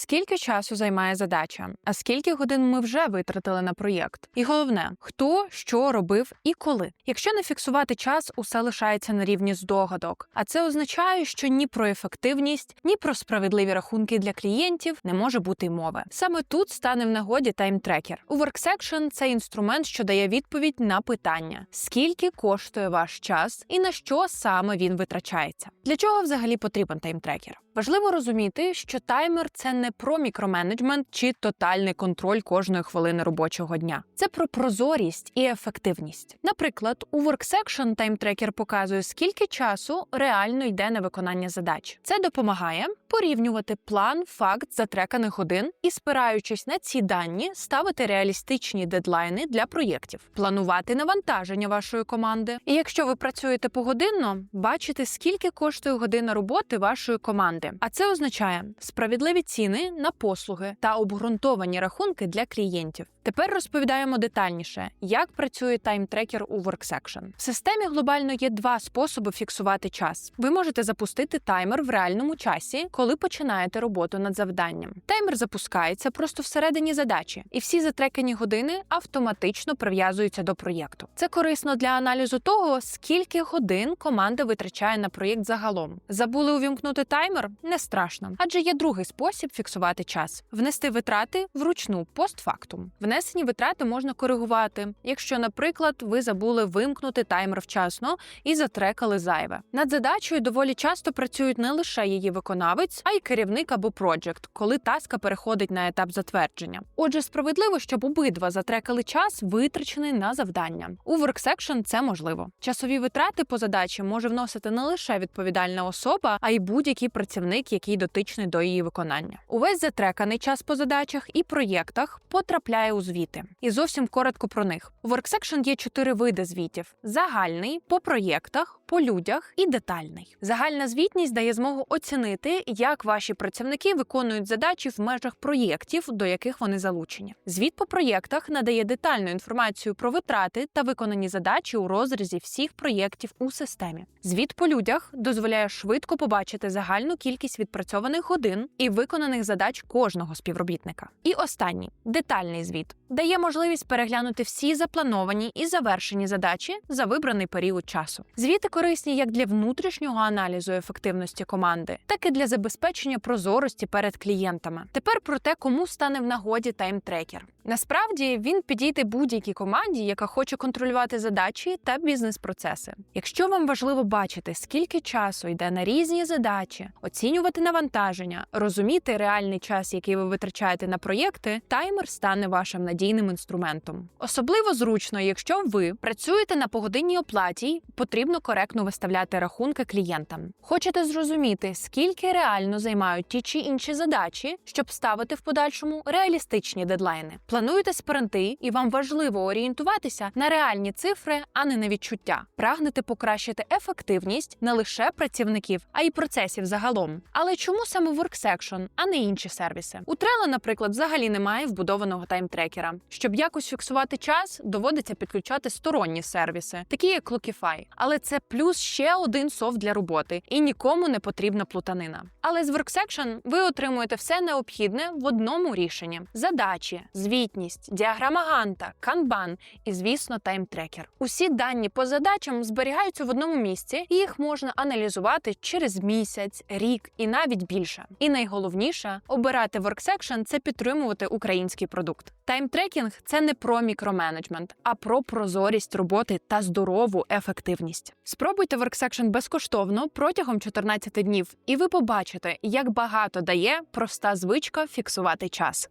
скільки часу займає задача, а скільки годин ми вже витратили на проєкт. І головне, хто що робив і коли. Якщо не фіксувати час, усе лишається на рівні здогадок. А це означає, що ні про ефективність, ні про справедливі рахунки для клієнтів не може бути й мови. Саме тут стане в нагоді таймтрекер. У WorkSection це інструмент, що дає відповідь на питання: скільки коштує ваш час і на що саме він витрачається. Для чого взагалі потрібен таймтрекер? Важливо розуміти, що таймер це не про мікроменеджмент чи тотальний контроль кожної хвилини робочого дня. Це про прозорість і ефективність. Наприклад, у WorkSection таймтрекер показує, скільки часу реально йде на виконання задач. Це допомагає порівнювати план, факт затреканих годин і, спираючись на ці дані, ставити реалістичні дедлайни для проєктів, планувати навантаження вашої команди. І якщо ви працюєте погодинно, бачите, скільки коштує година роботи вашої команди. А це означає справедливі ціни на послуги та обґрунтовані рахунки для клієнтів. Тепер розповідаємо детальніше, як працює таймтрекер у WorkSection. В системі глобально є два способи фіксувати час. Ви можете запустити таймер в реальному часі, коли починаєте роботу над завданням. Таймер запускається просто всередині задачі, і всі затрекані години автоматично прив'язуються до проєкту. Це корисно для аналізу того, скільки годин команда витрачає на проєкт загалом. Забули увімкнути таймер? Не страшно, адже є другий спосіб фіксувати час: внести витрати вручну постфактум. Внесені витрати можна коригувати, якщо, наприклад, ви забули вимкнути таймер вчасно і затрекали зайве. Над задачею доволі часто працюють не лише її виконавець, а й керівник або проджект, коли таска переходить на етап затвердження. Отже, справедливо, щоб обидва затрекали час, витрачений на завдання. У WorkSection це можливо. Часові витрати по задачі може вносити не лише відповідальна особа, а й будь-який працівник, який дотичний до її виконання. Увесь затреканий час по задачах і проєктах потрапляє у звіти. І зовсім коротко про них. У WorkSection є чотири види звітів: загальний по проєктах, по людях і детальний. Загальна звітність дає змогу оцінити, як ваші працівники виконують задачі в межах проєктів, до яких вони залучені. Звіт по проєктах надає детальну інформацію про витрати та виконані задачі у розрізі всіх проєктів у системі. Звіт по людях дозволяє швидко побачити загальну кількість відпрацьованих годин і виконаних задач кожного співробітника. І останній детальний звіт дає можливість переглянути всі заплановані і завершені задачі за вибраний період часу. Звіти корисні як для внутрішнього аналізу ефективності команди, так і для забезпечення прозорості перед клієнтами. Тепер про те, кому стане в нагоді таймтрекер. Насправді він підійде будь-якій команді, яка хоче контролювати задачі та бізнес-процеси. Якщо вам важливо бачити, скільки часу йде на різні задачі, оцінювати навантаження, розуміти реальний час, який ви витрачаєте на проєкти, таймер стане вашим надійним інструментом. Особливо зручно, якщо ви працюєте на погодинній оплаті, потрібно коректно виставляти рахунки клієнтам. Хочете зрозуміти, скільки реально займають ті чи інші задачі, щоб ставити в подальшому реалістичні дедлайни. Плануєте спринти, і вам важливо орієнтуватися на реальні цифри, а не на відчуття. Прагнете покращити ефективність не лише працівників, а й процесів загалом. Але чому саме WorkSection, а не інші сервіси? У Trello, наприклад, взагалі немає вбудованого таймтрекера. Щоб якось фіксувати час, доводиться підключати сторонні сервіси, такі як Clockify. Але це плюс ще один софт для роботи, і нікому не потрібна плутанина. Але з WorkSection ви отримуєте все необхідне в одному рішенні: задачі, звітність, діаграма Ганта, канбан і, звісно, таймтрекер. Усі дані по задачам зберігаються в одному місці, і їх можна аналізувати через місяць, рік і навіть більше. І найголовніше обирати WorkSection – це підтримувати український продукт. Таймтрекінг це не про мікроменеджмент, а про прозорість роботи та здорову ефективність. Спробуйте WorkSection безкоштовно протягом 14 днів, і ви побачите, як багато дає проста звичка фіксувати час.